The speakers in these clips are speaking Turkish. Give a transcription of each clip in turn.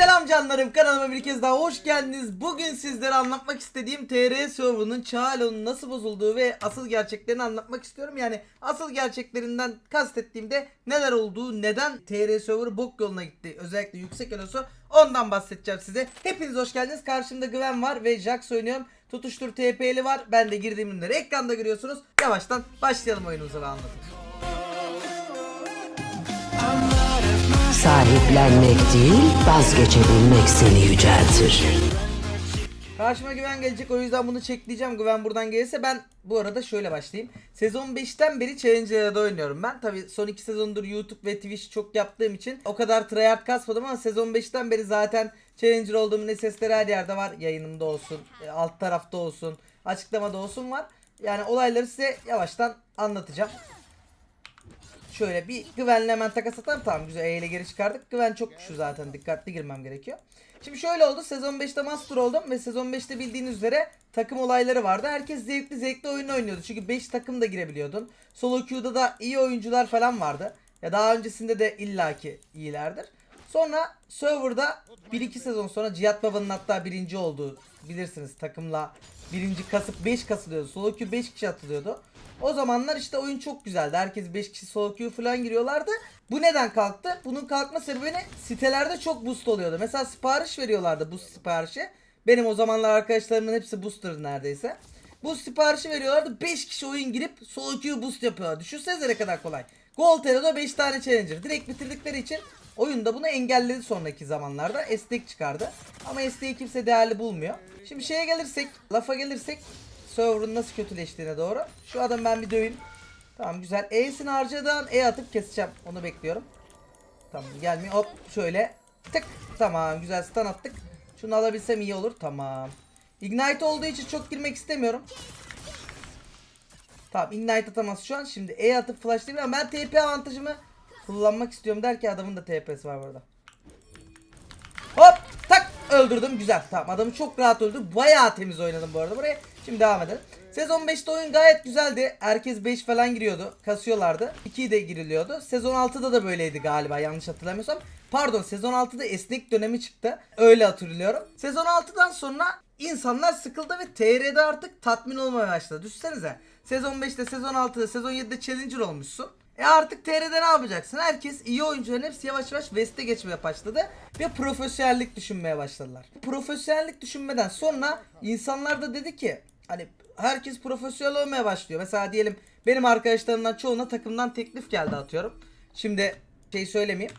Selam canlarım kanalıma bir kez daha hoş geldiniz. Bugün sizlere anlatmak istediğim TR server'ının Çağalo'nun nasıl bozulduğu ve asıl gerçeklerini anlatmak istiyorum. Yani asıl gerçeklerinden kastettiğimde neler olduğu, neden TR server bok yoluna gitti. Özellikle yüksek elosu ondan bahsedeceğim size. Hepiniz hoş geldiniz. Karşımda Güven var ve Jax oynuyorum. Tutuştur TP'li var. Ben de girdiğim ürünleri ekranda görüyorsunuz. Yavaştan başlayalım oyunumuza ve anlatayım. Sahiplenmek değil, vazgeçebilmek seni yüceltir. Karşıma güven gelecek o yüzden bunu çekleyeceğim güven buradan gelirse ben bu arada şöyle başlayayım. Sezon 5'ten beri Challenger'da oynuyorum ben. Tabi son 2 sezondur YouTube ve Twitch çok yaptığım için o kadar tryhard kasmadım ama sezon 5'ten beri zaten Challenger olduğumun sesleri her yerde var. Yayınımda olsun, e, alt tarafta olsun, açıklamada olsun var. Yani olayları size yavaştan anlatacağım. Şöyle bir güvenle hemen takas atalım. Tamam güzel E ile geri çıkardık. Güven çok güçlü zaten. Dikkatli girmem gerekiyor. Şimdi şöyle oldu. Sezon 5'te master oldum ve sezon 5'te bildiğiniz üzere takım olayları vardı. Herkes zevkli zevkli oyun oynuyordu. Çünkü 5 takım da girebiliyordun. Solo queue'da da iyi oyuncular falan vardı. Ya daha öncesinde de illaki iyilerdir. Sonra serverda 1-2 sezon sonra Cihat Baba'nın hatta birinci olduğu bilirsiniz takımla birinci kasıp 5 kasılıyordu. Solo queue 5 kişi atılıyordu. O zamanlar işte oyun çok güzeldi. Herkes 5 kişi solo queue falan giriyorlardı. Bu neden kalktı? Bunun kalkma sebebi ne? Sitelerde çok boost oluyordu. Mesela sipariş veriyorlardı boost siparişi. Benim o zamanlar arkadaşlarımın hepsi booster neredeyse. Bu siparişi veriyorlardı. 5 kişi oyun girip solo queue boost yapıyorlar. Düşünsenize ne kadar kolay. Gold Elo'da 5 tane challenger. Direkt bitirdikleri için oyunda bunu engelledi sonraki zamanlarda. Estek çıkardı. Ama Estek'i kimse değerli bulmuyor. Şimdi şeye gelirsek, lafa gelirsek server'ın nasıl kötüleştiğine doğru. Şu adamı ben bir döveyim. Tamam güzel. E'sini harcadan E atıp keseceğim. Onu bekliyorum. Tamam gelmiyor. Hop şöyle. Tık. Tamam güzel stun attık. Şunu alabilsem iyi olur. Tamam. Ignite olduğu için çok girmek istemiyorum. Tamam ignite atamaz şu an. Şimdi E atıp flashlayayım ama ben TP avantajımı kullanmak istiyorum der ki adamın da TP'si var burada. Hop tak öldürdüm güzel. Tamam adamı çok rahat öldürdüm. Bayağı temiz oynadım bu arada buraya. Şimdi devam edelim. Sezon 5'te oyun gayet güzeldi. Herkes 5 falan giriyordu. Kasıyorlardı. 2 de giriliyordu. Sezon 6'da da böyleydi galiba yanlış hatırlamıyorsam. Pardon sezon 6'da esnek dönemi çıktı. Öyle hatırlıyorum. Sezon 6'dan sonra insanlar sıkıldı ve TR'de artık tatmin olmaya başladı. Düşünsenize. Sezon 5'te, sezon 6'da, sezon 7'de Challenger olmuşsun. E artık TR'de ne yapacaksın? Herkes iyi oyuncuların hepsi yavaş yavaş West'e geçmeye başladı ve profesyonellik düşünmeye başladılar. Profesyonellik düşünmeden sonra insanlar da dedi ki hani herkes profesyonel olmaya başlıyor. Mesela diyelim benim arkadaşlarımdan çoğuna takımdan teklif geldi atıyorum. Şimdi şey söylemeyeyim.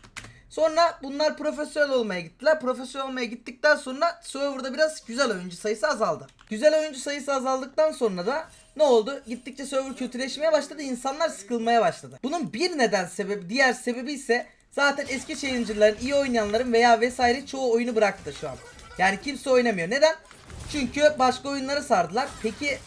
Sonra bunlar profesyonel olmaya gittiler. Profesyonel olmaya gittikten sonra serverda biraz güzel oyuncu sayısı azaldı. Güzel oyuncu sayısı azaldıktan sonra da ne oldu? Gittikçe server kötüleşmeye başladı. İnsanlar sıkılmaya başladı. Bunun bir neden sebebi, diğer sebebi ise zaten eski challenger'ların, iyi oynayanların veya vesaire çoğu oyunu bıraktı şu an. Yani kimse oynamıyor. Neden? Çünkü başka oyunlara sardılar. Peki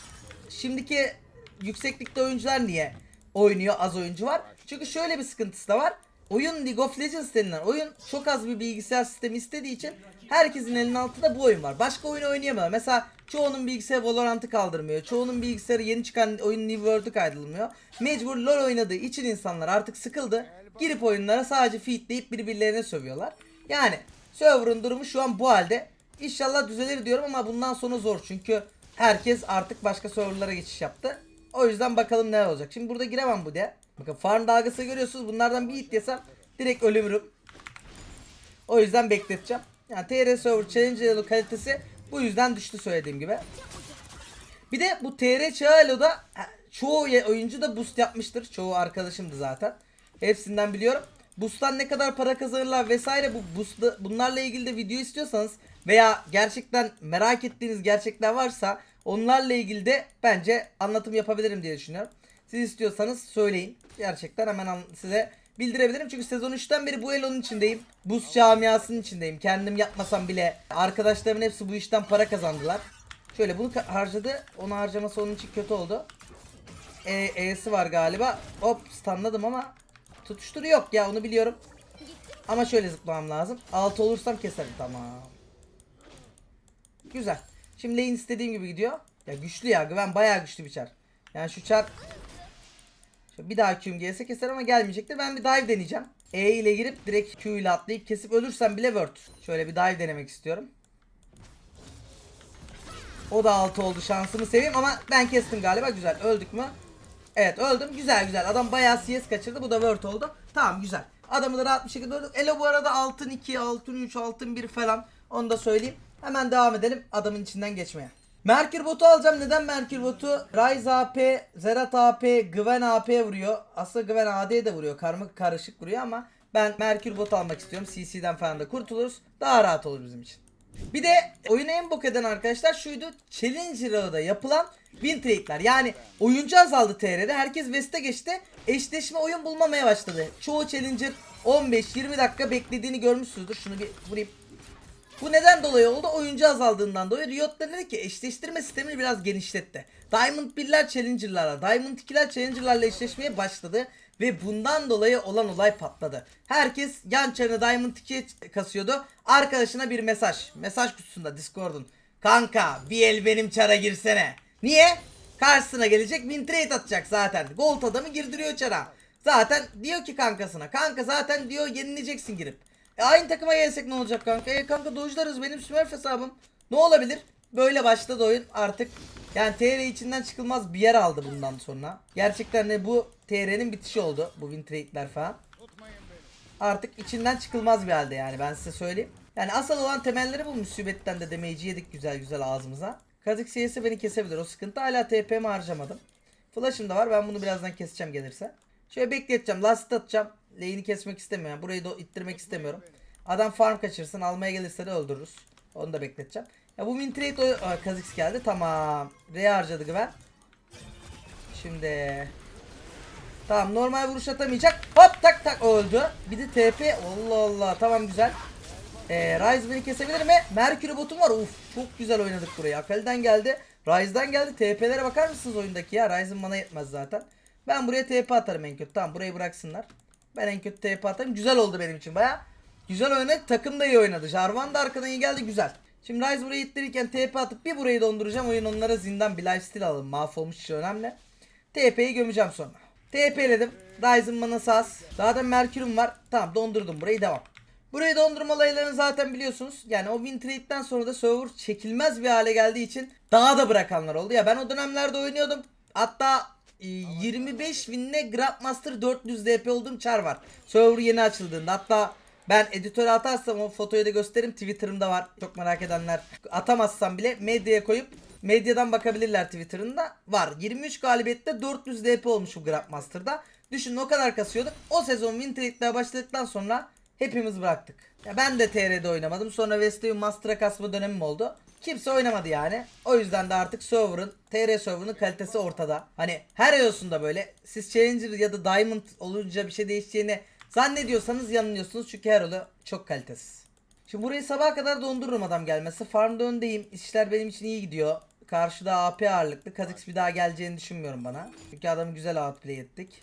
şimdiki yükseklikte oyuncular niye oynuyor az oyuncu var? Çünkü şöyle bir sıkıntısı da var. Oyun League of Legends denilen oyun çok az bir bilgisayar sistemi istediği için herkesin elinin altında bu oyun var. Başka oyun oynayamıyor. Mesela çoğunun bilgisayarı Valorant'ı kaldırmıyor. Çoğunun bilgisayarı yeni çıkan oyun New World'u kaydırılmıyor. Mecbur LoL oynadığı için insanlar artık sıkıldı. Girip oyunlara sadece feedleyip birbirlerine sövüyorlar. Yani server'ın durumu şu an bu halde. İnşallah düzelir diyorum ama bundan sonra zor. Çünkü herkes artık başka serverlara geçiş yaptı. O yüzden bakalım ne olacak. Şimdi burada giremem bu diye. Bakın farm dalgası görüyorsunuz. Bunlardan bir hit yesem direkt ölürüm. O yüzden bekleteceğim. Yani TR server challenge kalitesi bu yüzden düştü söylediğim gibi. Bir de bu TR Çağalo'da ha, çoğu oyuncu da boost yapmıştır. Çoğu arkadaşımdı zaten. Hepsinden biliyorum. Boost'tan ne kadar para kazanırlar vesaire bu boost'la bunlarla ilgili de video istiyorsanız veya gerçekten merak ettiğiniz gerçekler varsa onlarla ilgili de bence anlatım yapabilirim diye düşünüyorum. Siz istiyorsanız söyleyin. Gerçekten hemen size bildirebilirim. Çünkü sezon 3'ten beri bu Elo'nun içindeyim. Boost camiasının içindeyim. Kendim yapmasam bile arkadaşlarımın hepsi bu işten para kazandılar. Şöyle bunu harcadı. Onu harcaması onun için kötü oldu. E, var galiba. Hop stunladım ama tutuşturu yok ya onu biliyorum. Ama şöyle zıplamam lazım. 6 olursam keserim tamam. Güzel. Şimdi lane istediğim gibi gidiyor. Ya güçlü ya güven bayağı güçlü bir çar. Yani şu çar Bir daha Q'm gelse keser ama gelmeyecektir. Ben bir dive deneyeceğim. E ile girip direkt Q ile atlayıp kesip ölürsem bile word. Şöyle bir dive denemek istiyorum. O da 6 oldu şansımı seveyim ama ben kestim galiba güzel. Öldük mü? Evet öldüm. Güzel güzel. Adam bayağı CS kaçırdı. Bu da word oldu. Tamam güzel. Adamı da rahat bir şekilde öldük. Elo bu arada altın 2, altın 3, altın 1 falan. Onu da söyleyeyim. Hemen devam edelim adamın içinden geçmeye. Merkür botu alacağım. Neden Merkür botu? Ryze AP, Zerat AP, Gwen AP vuruyor. Aslında Gwen AD de vuruyor. Karma karışık vuruyor ama ben Merkür botu almak istiyorum. CC'den falan da kurtuluruz. Daha rahat olur bizim için. Bir de oyunu en bok eden arkadaşlar şuydu. Challenger'da yapılan win trade'ler. Yani oyuncu azaldı TR'de. Herkes West'e geçti. Eşleşme oyun bulmamaya başladı. Çoğu Challenger 15-20 dakika beklediğini görmüşsünüzdür. Şunu bir vurayım. Bu neden dolayı oldu? Oyuncu azaldığından dolayı Riot dedi ki eşleştirme sistemini biraz genişletti. Diamond 1'ler Challenger'larla, Diamond 2'ler Challenger'larla eşleşmeye başladı. Ve bundan dolayı olan olay patladı. Herkes yan çarını Diamond 2'ye kasıyordu. Arkadaşına bir mesaj. Mesaj kutusunda Discord'un. Kanka bir el benim çara girsene. Niye? Karşısına gelecek win trade atacak zaten. Gold adamı girdiriyor çara. Zaten diyor ki kankasına. Kanka zaten diyor yenileceksin girip. E aynı takıma gelsek ne olacak kanka? E kanka dojlarız benim Smurf hesabım. Ne olabilir? Böyle başladı oyun artık. Yani TR içinden çıkılmaz bir yer aldı bundan sonra. Gerçekten de bu TR'nin bitişi oldu. Bu win trade'ler falan. Artık içinden çıkılmaz bir halde yani ben size söyleyeyim. Yani asıl olan temelleri bu musibetten de demeyici yedik güzel güzel ağzımıza. Kazık CS beni kesebilir o sıkıntı. Hala TP'mi harcamadım. Flash'ım da var ben bunu birazdan keseceğim gelirse. Şöyle bekleteceğim. Last atacağım. Lane'i kesmek istemiyorum. Burayı da ittirmek istemiyorum. Adam farm kaçırsın. Almaya gelirse de öldürürüz. Onu da bekleteceğim. Ya bu win trade o... Aa, Kha'Zix geldi. Tamam. R harcadı güven. Şimdi... Tamam normal vuruş atamayacak. Hop tak tak öldü. Bir de TP. Allah Allah. Tamam güzel. Ee, Ryze beni kesebilir mi? Mercury botum var. Uf çok güzel oynadık burayı. Akali'den geldi. Ryze'dan geldi. TP'lere bakar mısınız oyundaki ya? Ryze'ın bana yetmez zaten. Ben buraya TP atarım en kötü. Tamam burayı bıraksınlar. Ben en kötü TP atarım. Güzel oldu benim için baya. Güzel oynadık. Takım da iyi oynadı. Jarvan da arkadan iyi geldi. Güzel. Şimdi Ryze burayı ittirirken TP atıp bir burayı donduracağım. Oyun onlara zindan bir lifesteal alın. Mahvolmuş işi önemli. TP'yi gömeceğim sonra. TP'ledim. Ryze'ın bana saz. Zaten Merkür'üm var. Tamam dondurdum burayı devam. Burayı dondurma olaylarını zaten biliyorsunuz. Yani o win trade'den sonra da server çekilmez bir hale geldiği için daha da bırakanlar oldu. Ya ben o dönemlerde oynuyordum. Hatta e, 25 winle Grandmaster 400 DP olduğum çar var. Server yeni açıldığında. Hatta ben editöre atarsam o fotoyu da gösteririm. Twitter'ımda var. Çok merak edenler. Atamazsam bile medyaya koyup medyadan bakabilirler Twitter'ında. Var. 23 galibiyette 400 DP olmuş bu Grandmaster'da. Düşünün o kadar kasıyorduk. O sezon win trade'ler başladıktan sonra hepimiz bıraktık. Ya ben de TR'de oynamadım. Sonra Western Master'a kasma dönemim oldu. Kimse oynamadı yani. O yüzden de artık server'ın, TR server'ın kalitesi ortada. Hani her EOS'unda böyle siz Challenger ya da Diamond olunca bir şey değişeceğini zannediyorsanız yanılıyorsunuz. Çünkü her olu çok kalitesiz. Şimdi burayı sabaha kadar dondururum adam gelmesi. Farmda öndeyim. İşler benim için iyi gidiyor. Karşıda AP ağırlıklı. Kha'Zix bir daha geleceğini düşünmüyorum bana. Çünkü adamı güzel outplay ettik.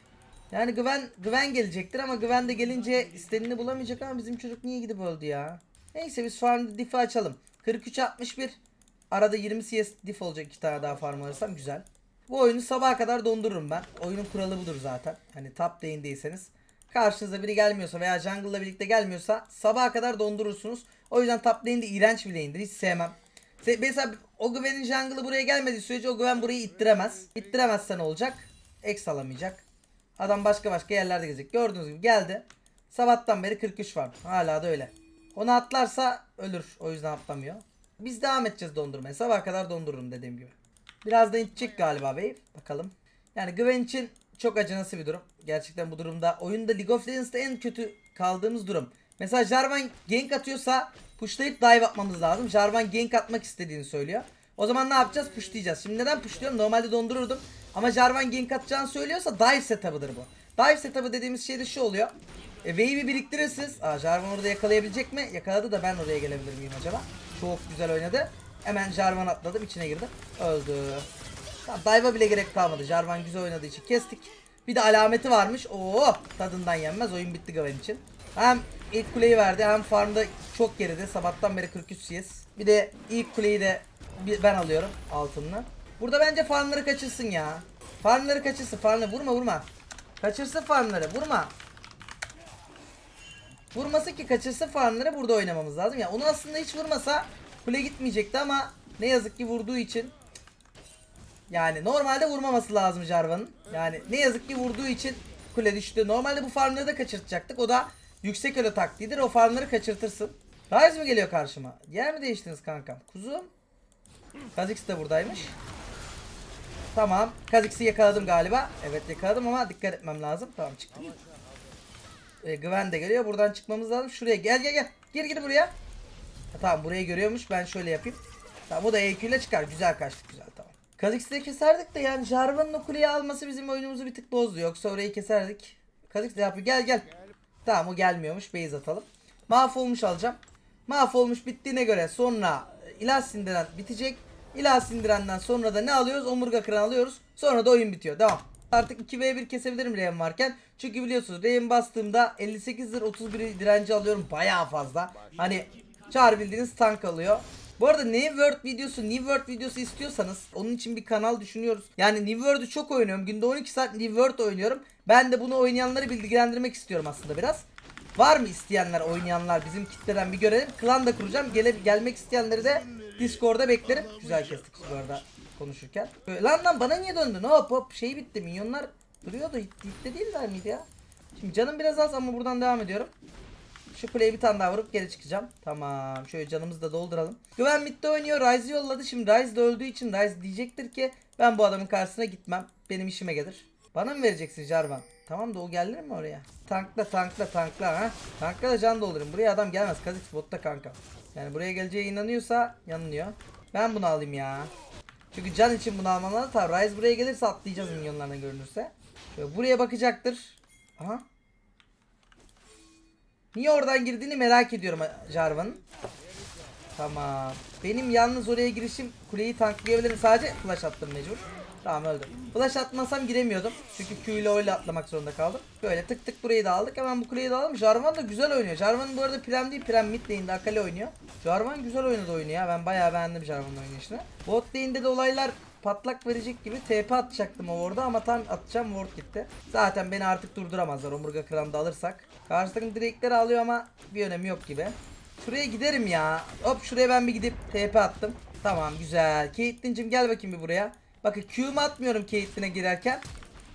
Yani Gwen, Gwen gelecektir ama Gwen de gelince istenini bulamayacak ama bizim çocuk niye gidip öldü ya? Neyse biz farmda diff'i açalım. 43-61. Arada 20 CS diff olacak iki tane daha farm alırsam güzel. Bu oyunu sabaha kadar dondururum ben. Oyunun kuralı budur zaten. Hani top lane'deyseniz. Karşınıza biri gelmiyorsa veya jungle'la birlikte gelmiyorsa sabaha kadar dondurursunuz. O yüzden top lane de iğrenç bir lane'dir. Hiç sevmem. Se- Mesela o Gwen'in jungle'ı buraya gelmediği sürece o Gwen burayı ittiremez. İttiremezse ne olacak? X alamayacak. Adam başka başka yerlerde gezecek. Gördüğünüz gibi geldi. Sabahtan beri 43 var. Hala da öyle. Onu atlarsa ölür. O yüzden atlamıyor. Biz devam edeceğiz dondurmaya. Sabaha kadar dondururum dediğim gibi. Biraz da itecek galiba Wave. Bakalım. Yani Gwen için çok acınası bir durum. Gerçekten bu durumda. Oyunda League of Legends'ta en kötü kaldığımız durum. Mesela Jarvan gank atıyorsa pushlayıp dive atmamız lazım. Jarvan gank atmak istediğini söylüyor. O zaman ne yapacağız? Pushlayacağız. Şimdi neden pushluyorum? Normalde dondururdum. Ama Jarvan gank atacağını söylüyorsa dive setup'ıdır bu. Dive setup'ı dediğimiz şey de şu oluyor. E, wave'i biriktirirsiniz. Aa Jarvan orada yakalayabilecek mi? Yakaladı da ben oraya gelebilir miyim acaba? Çok güzel oynadı. Hemen Jarvan atladım içine girdim. Öldü. Tamam dive'a bile gerek kalmadı. Jarvan güzel oynadığı için kestik. Bir de alameti varmış. Oo tadından yenmez. Oyun bitti Gwen için. Hem ilk kuleyi verdi hem farmda çok geride. Sabahtan beri 43 CS. Bir de ilk kuleyi de ben alıyorum altınla. Burada bence farmları kaçırsın ya. Farmları kaçırsın. Farmları vurma vurma. Kaçırsın farmları vurma. Vurması ki kaçırsa farmları burada oynamamız lazım. Ya onu aslında hiç vurmasa kule gitmeyecekti ama ne yazık ki vurduğu için yani normalde vurmaması lazım Jarvan'ın. Yani ne yazık ki vurduğu için kule düştü. Normalde bu farmları da kaçırtacaktık. O da yüksek öle taktiğidir. O farmları kaçırtırsın. Ryze mi geliyor karşıma? Yer mi değiştiniz kankam? Kuzum. Kha'Zix de buradaymış. Tamam. Kha'Zix'i yakaladım galiba. Evet yakaladım ama dikkat etmem lazım. Tamam çıktım. E, Gwen de geliyor. Buradan çıkmamız lazım. Şuraya gel gel gel. Gir gir buraya. Ha, tamam burayı görüyormuş. Ben şöyle yapayım. Tamam o da EQ ile çıkar. Güzel kaçtık güzel tamam. Kha'Zix'i de keserdik de yani Jarvan'ın o alması bizim oyunumuzu bir tık bozdu. Yoksa orayı keserdik. Kha'Zix de yapıyor. Gel gel. Tamam o gelmiyormuş. Base atalım. Mahvolmuş alacağım. Mahvolmuş bittiğine göre sonra ilah sindiren bitecek. İlah sindirenden sonra da ne alıyoruz? Omurga kıran alıyoruz. Sonra da oyun bitiyor. Devam. Artık 2v1 kesebilirim R'm varken. Çünkü biliyorsunuz R'm bastığımda 58 lira 31 direnci alıyorum. Bayağı fazla. Hani çağır bildiğiniz tank alıyor. Bu arada New World videosu, New World videosu istiyorsanız onun için bir kanal düşünüyoruz. Yani New World'u çok oynuyorum. Günde 12 saat New World oynuyorum. Ben de bunu oynayanları bilgilendirmek istiyorum aslında biraz. Var mı isteyenler, oynayanlar bizim kitleden bir görelim. Klan da kuracağım. Gele, gelmek isteyenleri de Discord'da beklerim. Güzel kestik bu arada konuşurken. Lan lan bana niye döndün? Hop hop şey bitti. Minyonlar duruyordu. Hit, hitte değiller miydi ya? Şimdi canım biraz az ama buradan devam ediyorum. Şu kuleyi bir tane daha vurup geri çıkacağım. Tamam. Şöyle canımızı da dolduralım. Güven midde oynuyor. Ryze yolladı. Şimdi Ryze de öldüğü için Ryze diyecektir ki ben bu adamın karşısına gitmem. Benim işime gelir. Bana mı vereceksin Jarvan? Tamam da o gelir mi oraya? Tankla tankla tankla ha. Tankla da can doldurayım. Buraya adam gelmez. Kha'Zix botta kanka. Yani buraya geleceğe inanıyorsa yanılıyor. Ben bunu alayım ya. Çünkü can için bunu almam lazım. Tamam Ryze buraya gelirse atlayacağız minyonlarına görünürse. Şöyle buraya bakacaktır. Aha. Niye oradan girdiğini merak ediyorum Jarvan'ın. Tamam. Benim yalnız oraya girişim kuleyi tanklayabilirim. Sadece flash attım mecbur. Tamam öldüm. Flash atmasam giremiyordum. Çünkü Q ile O ile atlamak zorunda kaldım. Böyle tık tık burayı da aldık. Hemen bu kuleyi de alalım. Jarvan da güzel oynuyor. Jarvan bu arada Prem değil. Prem mid lane'de Akali oynuyor. Jarvan güzel oynadı oyunu ya. Ben bayağı beğendim Jarvan'ın oynayışını. Bot lane'de de olaylar patlak verecek gibi TP atacaktım o orada ama tam atacağım ward gitti. Zaten beni artık durduramazlar omurga kıramda alırsak. Karşı takım direkleri alıyor ama bir önemi yok gibi. Şuraya giderim ya. Hop şuraya ben bir gidip TP attım. Tamam güzel. Caitlyn'cim gel bakayım bir buraya. Bakın Q'mu atmıyorum Caitlyn'e girerken.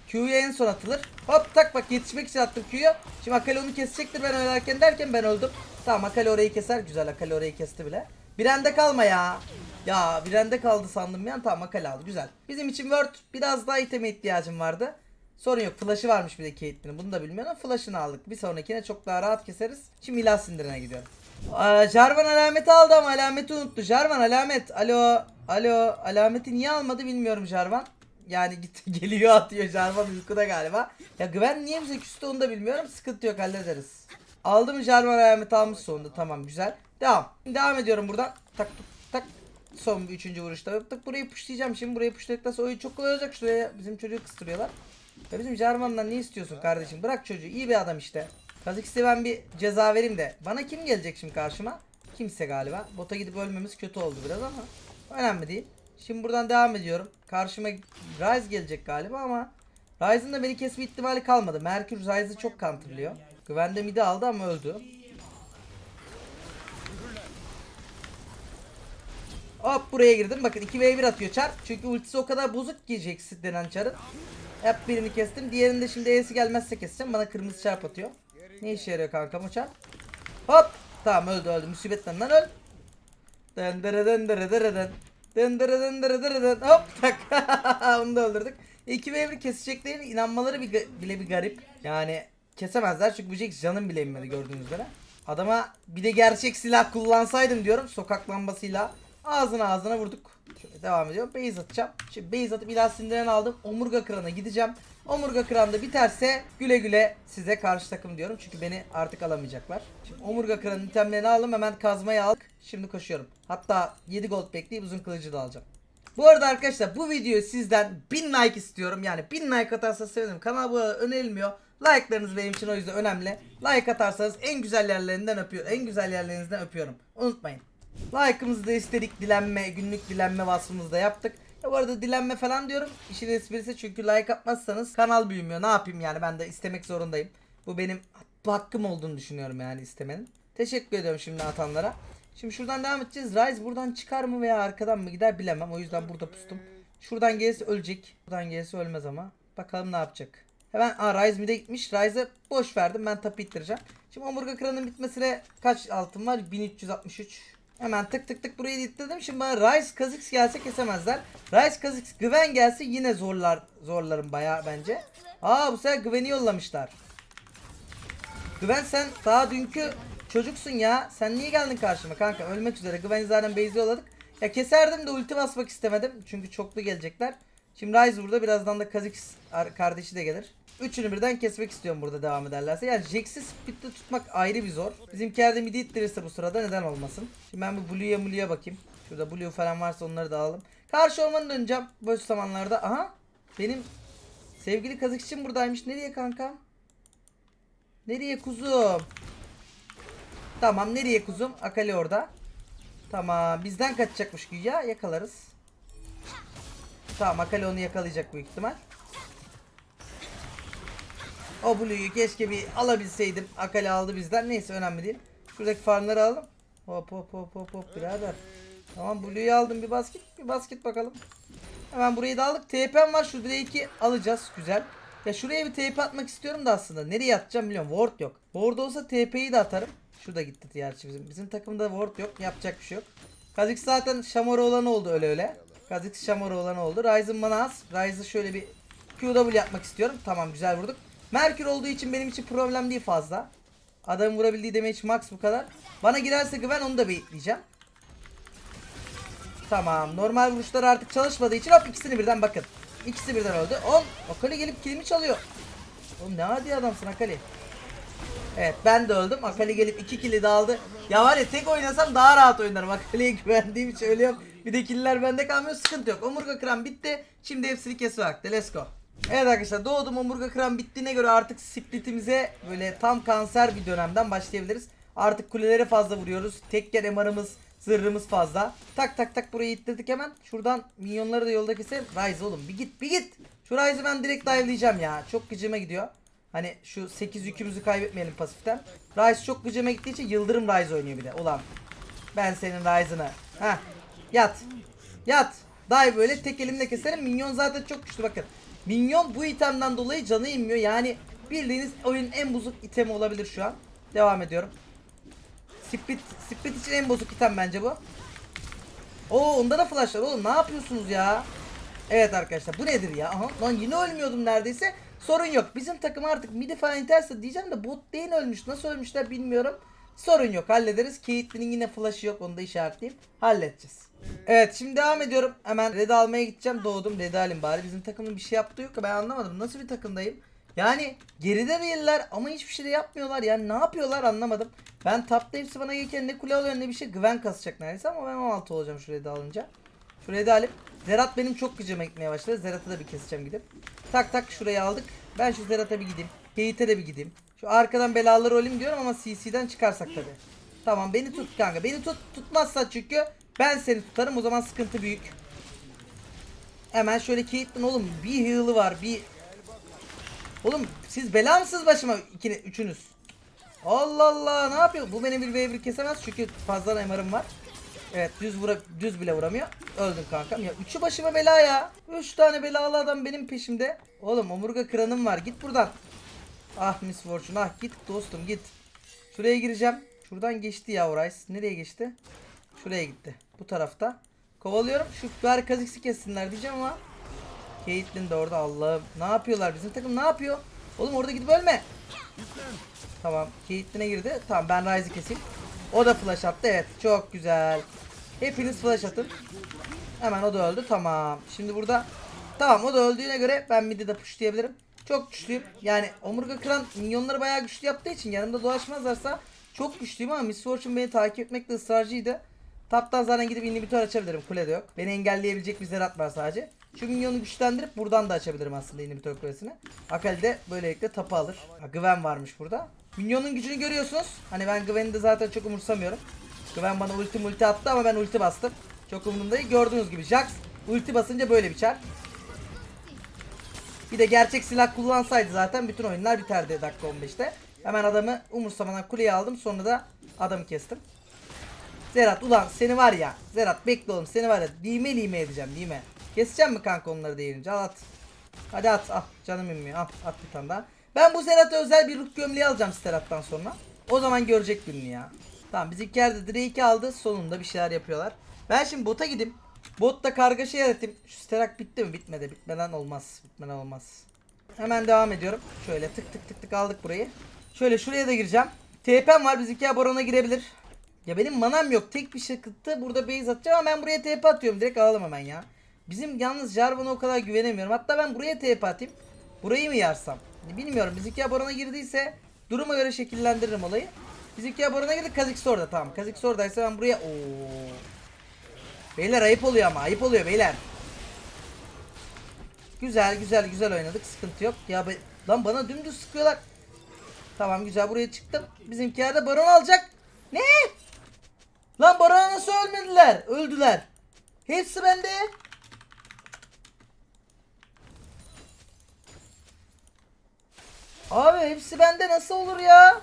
Q'ya en son atılır. Hop tak bak yetişmek için attım Q'yu. Şimdi Akali onu kesecektir ben oynarken derken ben öldüm. Tamam Akali orayı keser. Güzel Akali orayı kesti bile. Bir ende kalma ya. Ya bir ende kaldı sandım ya. Tamam Akali aldı. Güzel. Bizim için Word biraz daha iteme ihtiyacım vardı. Sorun yok. Flash'ı varmış bir de Caitlyn'in. Bunu da bilmiyorum. Flash'ını aldık. Bir sonrakine çok daha rahat keseriz. Şimdi ilah sindirine gidiyorum. Aa, Jarvan alameti aldı ama alameti unuttu. Jarvan alamet. Alo. Alo. Alameti niye almadı bilmiyorum Jarvan. Yani git geliyor atıyor Jarvan uykuda galiba. Ya Gwen niye bize küstü onu da bilmiyorum. Sıkıntı yok hallederiz. Aldım Jarvan alameti almış sonunda. Tamam güzel. Devam. Devam ediyorum buradan. Tak tak. Son bir üçüncü vuruşta yaptık. Burayı pushlayacağım. Şimdi burayı pushladıktan sonra oyun çok kolay olacak. Şuraya bizim çocuğu kıstırıyorlar. Ya bizim Jarvan'dan ne istiyorsun kardeşim? Bırak çocuğu. iyi bir adam işte. Kha'Zix'e ben bir ceza vereyim de. Bana kim gelecek şimdi karşıma? Kimse galiba. Bota gidip ölmemiz kötü oldu biraz ama. Önemli değil. Şimdi buradan devam ediyorum. Karşıma Ryze gelecek galiba ama Ryze'ın da beni kesme ihtimali kalmadı. Merkür Ryze'ı çok counterlıyor. Gwen de midi aldı ama öldü. Hop buraya girdim. Bakın 2v1 atıyor Char. Çünkü ultisi o kadar bozuk Jax denen Char'ın. Hep birini kestim. Diğerinde de şimdi E'si gelmezse keseceğim. Bana kırmızı çarp atıyor. Ne işe yarıyor kankam o çarp? Hop. Tamam öldü öldü. Lan öl. Dın dırı dın dırı dırı dın. Hop tak. Onu da öldürdük. 2v1 keseceklerine inanmaları bir, bile bir garip. Yani kesemezler çünkü bu Jax canım bile inmedi gördüğünüz üzere. Adama bir de gerçek silah kullansaydım diyorum sokak lambasıyla ağzına ağzına vurduk. Şöyle devam ediyor. Base atacağım. Şimdi base atıp ilah sindiren aldım. Omurga kırana gideceğim. Omurga kıranda biterse güle güle size karşı takım diyorum. Çünkü beni artık alamayacaklar. Şimdi omurga kıranın itemlerini aldım. Hemen kazmayı aldık. Şimdi koşuyorum. Hatta 7 gold bekleyip uzun kılıcı da alacağım. Bu arada arkadaşlar bu videoyu sizden 1000 like istiyorum. Yani 1000 like atarsanız sevinirim. Kanal bu önerilmiyor. Like'larınız benim için o yüzden önemli. Like atarsanız en güzel yerlerinden öpüyor. En güzel yerlerinizden öpüyorum. Unutmayın. Like'ımızı da istedik. Dilenme, günlük dilenme vasfımızı da yaptık. Bu arada dilenme falan diyorum. İşin esprisi çünkü like atmazsanız kanal büyümüyor. Ne yapayım yani ben de istemek zorundayım. Bu benim hakkım olduğunu düşünüyorum yani istemenin. Teşekkür ediyorum şimdi atanlara. Şimdi şuradan devam edeceğiz. Ryze buradan çıkar mı veya arkadan mı gider bilemem. O yüzden burada pustum. Şuradan gelirse ölecek. Buradan gelirse ölmez ama. Bakalım ne yapacak. Hemen aa Ryze mid'e gitmiş. Ryze'e boş verdim. Ben tapı ittireceğim. Şimdi omurga kıranın bitmesine kaç altın var? 1363. Hemen tık tık tık burayı ittirdim. Şimdi bana Ryze Kha'Zix gelse kesemezler. Ryze Kha'Zix Gwen gelse yine zorlar zorlarım bayağı bence. Aa bu sefer Gwen'i yollamışlar. Gwen sen daha dünkü çocuksun ya. Sen niye geldin karşıma kanka? Ölmek üzere. Gwen'i zaten base'e yolladık. Ya keserdim de ulti basmak istemedim. Çünkü çoklu gelecekler. Şimdi Ryze burada. Birazdan da Kha'Zix ar- kardeşi de gelir. Üçünü birden kesmek istiyorum burada devam ederlerse. Yani Jax'i speed'de tutmak ayrı bir zor. Bizimkiler de midi ittirirse bu sırada neden olmasın. Şimdi ben bir Blue'ya Blue'ya bakayım. Şurada Blue falan varsa onları da alalım. Karşı ormanı döneceğim boş zamanlarda. Aha benim sevgili Kha'Zix'im buradaymış. Nereye kankam? Nereye kuzum? Tamam nereye kuzum? Akali orada. Tamam bizden kaçacakmış güya yakalarız. Tamam Akali onu yakalayacak büyük ihtimal. O Blue'yu keşke bir alabilseydim. Akali aldı bizden. Neyse önemli değil. Şuradaki farmları alalım. Hop hop hop hop hop birader. Tamam Blue'yu aldım bir basket. Bir basket bakalım. Hemen burayı da aldık. TP'm var. Şu Drake'i alacağız. Güzel. Ya şuraya bir TP atmak istiyorum da aslında. Nereye atacağım biliyorum. Ward yok. Ward olsa TP'yi de atarım. Şurada gitti gerçi bizim. Bizim takımda Ward yok. Yapacak bir şey yok. Kha'Zix zaten Shamora olan oldu öyle öyle. Kha'Zix Shamora olan oldu. Ryzen bana az. Ryzen'ı şöyle bir QW yapmak istiyorum. Tamam güzel vurduk. Merkür olduğu için benim için problem değil fazla. Adamın vurabildiği damage max bu kadar. Bana girerse güven onu da bekleyeceğim. Tamam. Normal vuruşlar artık çalışmadığı için hop ikisini birden bakın. İkisi birden öldü. On. Akali gelip kilimi çalıyor. Oğlum ne adi adamsın Akali. Evet ben de öldüm. Akali gelip iki kili de aldı. Ya var ya tek oynasam daha rahat oynarım. Akali'ye güvendiğim için ölüyorum. Bir de killer bende kalmıyor. Sıkıntı yok. Omurga kıran bitti. Şimdi hepsini kesi vakti. Let's go. Evet arkadaşlar doğdum omurga kıran bittiğine göre artık splitimize böyle tam kanser bir dönemden başlayabiliriz. Artık kulelere fazla vuruyoruz. Tekken MR'ımız, zırhımız fazla. Tak tak tak burayı ittirdik hemen. Şuradan minyonları da yolda keselim. Ryze oğlum bir git bir git. Şu Ryze'ı ben direkt dive'layacağım ya. Çok gıcıma gidiyor. Hani şu 8 yükümüzü kaybetmeyelim pasiften. Ryze çok gıcıma gittiği için Yıldırım Ryze oynuyor bir de. Ulan ben senin Ryze'ını. Heh yat. Yat. Dive böyle tek elimle keserim. Minyon zaten çok güçlü bakın. Minyon bu itemden dolayı canı inmiyor. Yani bildiğiniz oyunun en bozuk itemi olabilir şu an. Devam ediyorum. Split, split için en bozuk item bence bu. Oo onda da flash var oğlum ne yapıyorsunuz ya? Evet arkadaşlar bu nedir ya? Aha, lan yine ölmüyordum neredeyse. Sorun yok. Bizim takım artık midi falan iterse diyeceğim de bot değil ölmüş. Nasıl ölmüşler bilmiyorum. Sorun yok hallederiz. Caitlyn'in yine flash'ı yok onu da işaretleyeyim. Halledeceğiz. Evet şimdi devam ediyorum. Hemen red almaya gideceğim. Doğdum red alayım bari. Bizim takımın bir şey yaptığı yok. Ben anlamadım. Nasıl bir takımdayım? Yani geride değiller ama hiçbir şey de yapmıyorlar. Yani ne yapıyorlar anlamadım. Ben tapta hepsi bana gelirken ne kule alıyor ne bir şey. Güven kasacak neredeyse ama ben 16 olacağım şu red'i alınca. Şu red'i alayım. Zerat benim çok gıcıma gitmeye başladı. Zerat'ı da bir keseceğim gidip. Tak tak şurayı aldık. Ben şu Zerat'a bir gideyim. Kate'e de bir gideyim. Şu arkadan belaları olayım diyorum ama CC'den çıkarsak tabi. Tamam beni tut kanka. Beni tut. Tutmazsa çünkü ben seni tutarım. O zaman sıkıntı büyük. Hemen şöyle Caitlyn oğlum bir heal'ı var bir Oğlum siz bela mısınız başıma ikini, üçünüz? Allah Allah ne yapıyor? Bu beni bir v1 kesemez çünkü fazla MR'ım var. Evet düz vura, düz bile vuramıyor. Öldüm kankam. Ya üçü başıma bela ya. Üç tane belalı adam benim peşimde. Oğlum omurga kıranım var. Git buradan. Ah Miss Fortune ah git dostum git. Şuraya gireceğim. Şuradan geçti ya Orice. Nereye geçti? Şuraya gitti. Bu tarafta. Kovalıyorum. Şu ver kaziksi kessinler diyeceğim ama Caitlyn de orada Allah'ım. Ne yapıyorlar? Bizim takım ne yapıyor? Oğlum orada gidip ölme. Tamam. Caitlyn'e girdi. Tamam ben Ryze'ı keseyim. O da flash attı. Evet. Çok güzel. Hepiniz flash atın. Hemen o da öldü. Tamam. Şimdi burada Tamam o da öldüğüne göre ben mid'i de pushlayabilirim. Çok güçlüyüm. Yani omurga kıran minyonları bayağı güçlü yaptığı için yanımda dolaşmazlarsa çok güçlüyüm ama Miss Fortune beni takip etmekte ısrarcıydı. Taptan zaten gidip inhibitör açabilirim. Kulede yok. Beni engelleyebilecek bir zerat var sadece. Şu minyonu güçlendirip buradan da açabilirim aslında inhibitör kulesini. Akali de böylelikle tapı alır. Ha, Gwen varmış burada. Minyonun gücünü görüyorsunuz. Hani ben Gwen'i de zaten çok umursamıyorum. Gwen bana ulti multi attı ama ben ulti bastım. Çok umurumda değil. Gördüğünüz gibi Jax ulti basınca böyle biçer. Bir de gerçek silah kullansaydı zaten bütün oyunlar biterdi dakika 15'te. Hemen adamı umursamadan kuleye aldım. Sonra da adamı kestim. Zerat ulan seni var ya. Zerat bekle oğlum seni var ya. Lime lime edeceğim lime. Keseceğim mi kanka onları değinince? Al at. Hadi at. Al canım inmiyor. Al at bir tane daha. Ben bu Zerat'a özel bir ruh gömleği alacağım Sterat'tan sonra. O zaman görecek gününü ya. Tamam bizimkiler de Drake'i aldı. Sonunda bir şeyler yapıyorlar. Ben şimdi bota gideyim. Botta kargaşa yaratayım. Şu Sterak bitti mi? Bitmedi. Bitmeden olmaz. Bitmeden olmaz. Hemen devam ediyorum. Şöyle tık tık tık tık aldık burayı. Şöyle şuraya da gireceğim. TP'm var. Bizimki Baron'a girebilir. Ya benim manam yok. Tek bir sıkıntı burada base atacağım ama ben buraya TP atıyorum. Direkt alalım hemen ya. Bizim yalnız Jarvan'a o kadar güvenemiyorum. Hatta ben buraya TP atayım. Burayı mı yarsam? Bilmiyorum. Bizimki Baron'a girdiyse duruma göre şekillendiririm olayı. Bizimki Baron'a girdi. Kazix orada tamam. Kazix oradaysa ben buraya... Oo. Beyler ayıp oluyor ama. Ayıp oluyor beyler. Güzel güzel güzel oynadık. Sıkıntı yok. Ya be... Lan bana dümdüz sıkıyorlar. Tamam güzel buraya çıktım. Bizimkiler de baron alacak. Ne? Lan barona nasıl ölmediler? Öldüler. Hepsi bende. Abi hepsi bende nasıl olur ya?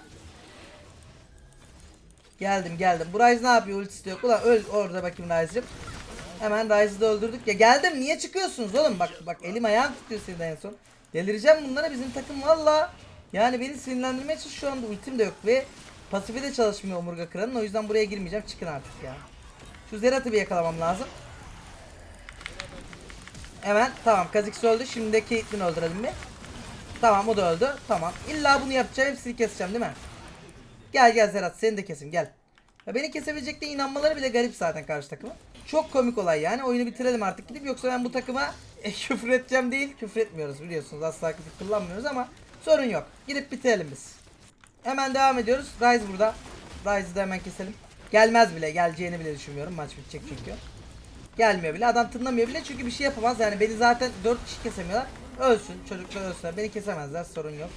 Geldim geldim. Bu Ryze ne yapıyor? Ultisi yok. Ulan öl orada bakayım Ryze'cim. Hemen Ryze'ı da öldürdük. Ya geldim niye çıkıyorsunuz oğlum? Bak bak elim ayağım tutuyor senin en son. Delireceğim bunlara bizim takım valla. Yani beni sinirlendirmek için şu anda ultim de yok ve pasifi de çalışmıyor omurga kıranın. O yüzden buraya girmeyeceğim. Çıkın artık ya. Şu Zerat'ı bir yakalamam lazım. Hemen tamam Kha'Zix öldü. Şimdi de Caitlyn öldürelim mi? Tamam o da öldü. Tamam. İlla bunu yapacağım. Hepsini keseceğim değil mi? Gel gel Zerat seni de kesin gel. Ya beni kesebileceklerine inanmaları bile garip zaten karşı takımın. Çok komik olay yani. Oyunu bitirelim artık gidip yoksa ben bu takıma e, küfür edeceğim değil. Küfür etmiyoruz biliyorsunuz. Asla küfür kullanmıyoruz ama sorun yok. Gidip bitirelim biz. Hemen devam ediyoruz. Ryze burada. Ryze'ı da hemen keselim. Gelmez bile. Geleceğini bile düşünmüyorum. Maç bitecek çünkü. Gelmiyor bile. Adam tınlamıyor bile çünkü bir şey yapamaz. Yani beni zaten 4 kişi kesemiyorlar. Ölsün. Çocuklar ölsün. Beni kesemezler. Sorun yok.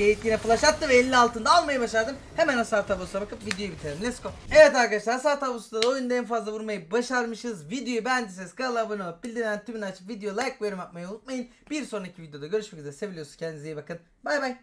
Kate yine flash attı ve 50 altında almayı başardım. Hemen hasar tablosuna bakıp videoyu bitirelim. Let's go. Evet arkadaşlar hasar tablosunda da oyunda en fazla vurmayı başarmışız. Videoyu beğendiyseniz kanala abone olup bildirimleri tümünü açıp video like ve yorum atmayı unutmayın. Bir sonraki videoda görüşmek üzere. Seviliyorsunuz. Kendinize iyi bakın. Bay bay.